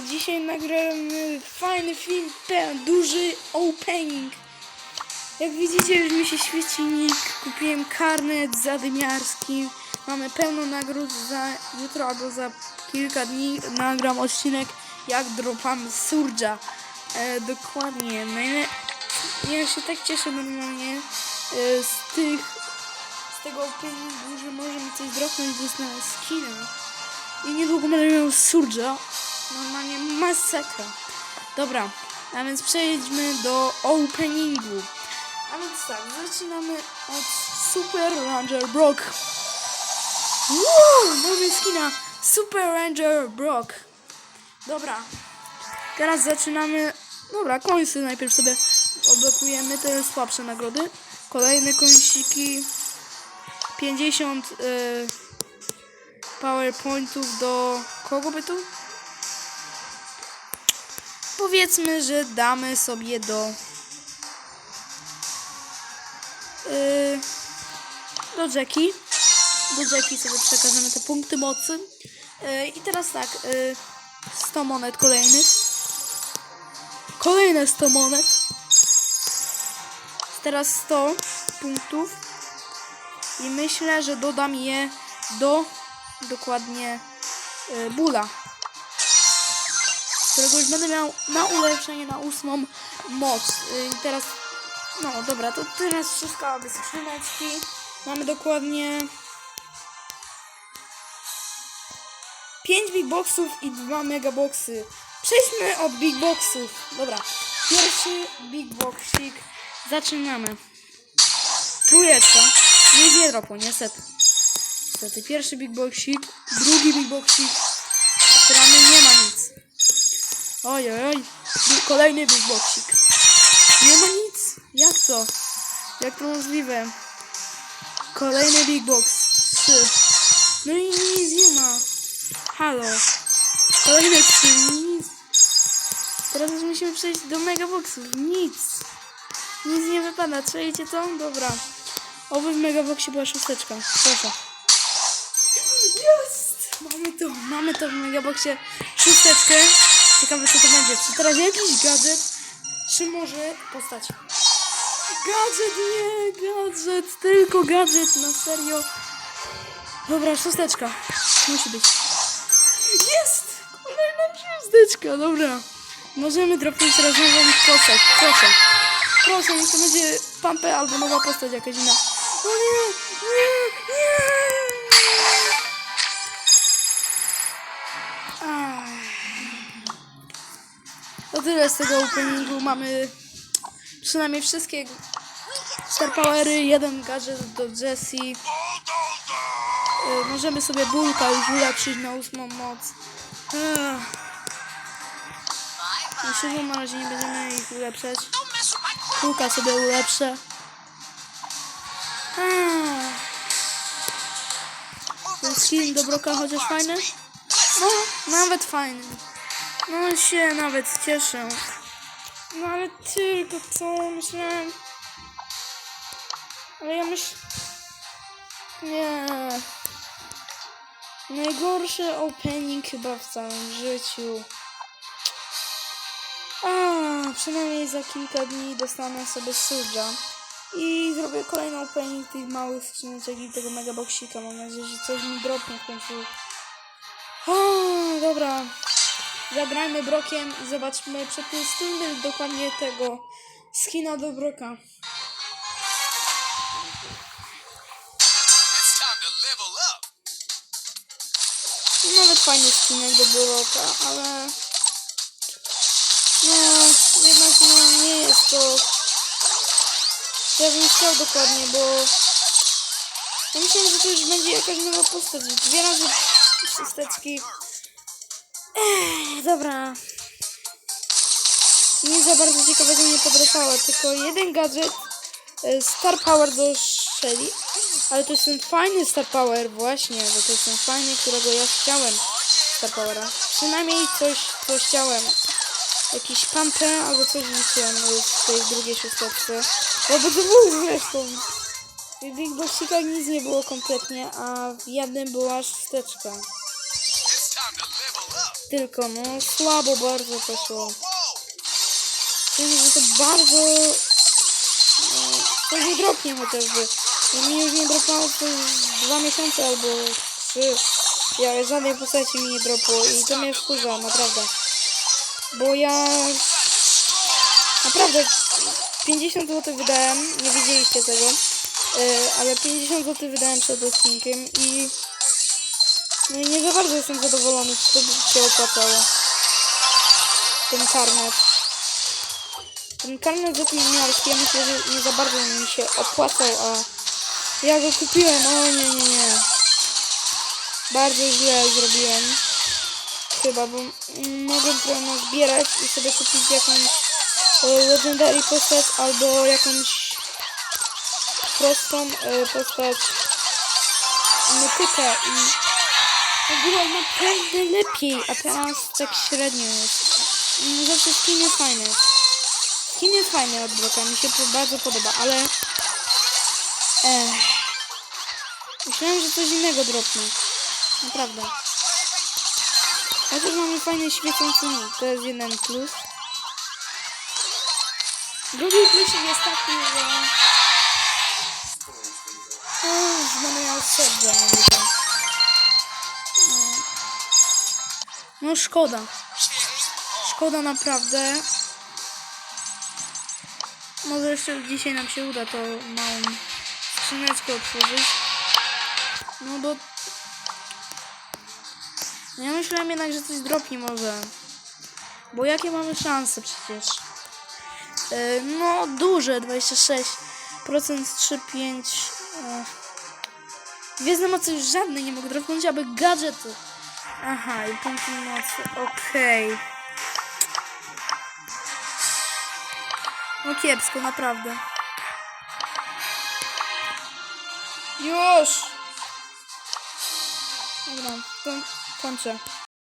dzisiaj nagramy fajny film, pełen, duży opening. Jak widzicie, już mi się świeci nick, kupiłem karnet zadymiarski. Mamy pełno nagród za jutro albo za kilka dni nagram odcinek jak dropamy Surge'a. E, dokładnie. Najle- ja się tak cieszę normalnie e, z tych z tego openingu, że możemy coś dropnąć do na skina. I niedługo będę miał Surge'a. Normalnie masakra. Dobra, a więc przejdźmy do openingu. A więc tak, zaczynamy od Super Ranger Brock. Wow, mamy skina Super Ranger Brock. Dobra, teraz zaczynamy. Dobra, końce najpierw sobie odblokujemy te słabsze nagrody. Kolejne końciki. 50 y, powerpointów do kogo by tu? Powiedzmy, że damy sobie do y, do Jackie. Do Jackie sobie przekażemy te punkty mocy. Y, I teraz tak, y, 100 monet kolejnych. Kolejne 100 monet. Teraz 100 punktów. I myślę, że dodam je do dokładnie y, bula. Którego już będę miał na ulepszenie na ósmą moc. Y, I teraz, no dobra, to teraz wszystko aby skrzyneczki. Mamy dokładnie 5 big boxów i 2 mega boxy. Przejdźmy od big boxów. Dobra, pierwszy big boxik. Zaczynamy. Trójeczka. Nie nie dropu, niestety. Niestety, pierwszy big boxik, drugi big boxik. Otwieramy, nie ma nic. Oj, Kolejny big boxik. Nie ma nic. Jak to? Jak to możliwe? Kolejny big box. Trzy. No i nic nie ma. Halo. Kolejne trzy. Nic. Teraz już musimy przejść do mega boxów. Nic. Nic nie wypada. Czujecie to? Dobra. Oby w Megaboxie była szósteczka. Proszę. Jest! Mamy to, mamy to w Megaboxie szósteczkę. Ciekawe co to będzie. Czy teraz jakiś gadżet? Czy może postać? Gadżet, nie, gadżet, tylko gadżet, na serio. Dobra, szósteczka. Musi być. Jest! Kolejna szósteczka, dobra. Możemy dropnąć teraz nową postać, proszę. Proszę, niech to będzie Pampę albo nowa postać jakaś inna. O nie, nie, nie. Tyle z tego openingu. Mamy przynajmniej wszystkie Star Powery, jeden gadżet do Jessie. Y, Możemy sobie bulka już ulepszyć na ósmą moc. Ech. Na siódmą na razie nie będziemy ich ulepszać. Bulka sobie ulepszę. Ech. Ten skin do Broka chociaż fajny? No, nawet fajny. No się nawet cieszę. No ale tylko co myślałem. Ale ja myślę. Nie. Najgorszy opening chyba w całym życiu. A, przynajmniej za kilka dni dostanę sobie Surge'a. I zrobię kolejny opening tych małych skrzyneczek i tego megaboxika. Mam nadzieję, że coś mi dropnie w końcu. O, dobra. Zagrajmy Brokiem i zobaczmy przetestujmy dokładnie tego skina do Broka. Nawet fajny skinek do Broka, ale... No, jednak no, nie jest to... Ja bym chciał dokładnie, bo... Ja myślałem, że to już będzie jakaś nowa postać. Dwie razy szósteczki. Dobra. Nic za bardzo ciekawego nie podropało, tylko jeden gadżet e, Star Power do Shelly. Ale to jest ten fajny Star Power, właśnie, że to jest ten fajny, którego ja chciałem. Star Powera. Przynajmniej coś, co chciałem. Jakiś pampę albo coś e, w tej drugiej szósteczce. Bo by to było zresztą. W Big Boxikach nic nie było kompletnie, a w jednym była szósteczka. Tylko, no słabo bardzo poszło. Wiem, że to bardzo... No, coś nie dropnie chociażby. No, mi już nie dropało już dwa miesiące albo trzy. Ja żadnej postaci mi nie dropło i to mnie wkurza, naprawdę. Bo ja... Naprawdę 50 zł wydałem, nie widzieliście tego, yy, ale 50 zł wydałem przed odcinkiem i no nie za bardzo jestem zadowolony, czy to by się opłacało. Ten karnet. Ten karnet zatrudniarski, ja myślę, że nie za bardzo mi się opłacał, a ja go kupiłem, o nie, nie, nie. Bardzo źle zrobiłem. Chyba, bo mogłem trochę zbierać i sobie kupić jakąś e, legendary postać albo jakąś prostą e, postać mytykę i grał naprawdę lepiej, a teraz tak średnio jest. Mm, Zawsze skin jest fajny. Skin jest fajny od bloka, mi się to bardzo podoba, ale Ech. Myślałem, że coś innego dropnę. Naprawdę. Chociaż mamy fajny świecący nick, to jest jeden plus. Drugi plusik jest taki, że... Uff, będę serce no szkoda. Szkoda naprawdę. Może jeszcze dzisiaj nam się uda to małą skrzyneczkę otworzyć. No bo... No Ja myślałem jednak, że coś dropnie może. Bo jakie mamy szanse przecież? Yy, no duże, 26%, 3,5. Yy. Gwiezdne mocy żadnej nie mogę dropnąć, aby gadżety. Aha, i punkty mocy, okej. No kiepsko, naprawdę. Już! Dobra, kończę.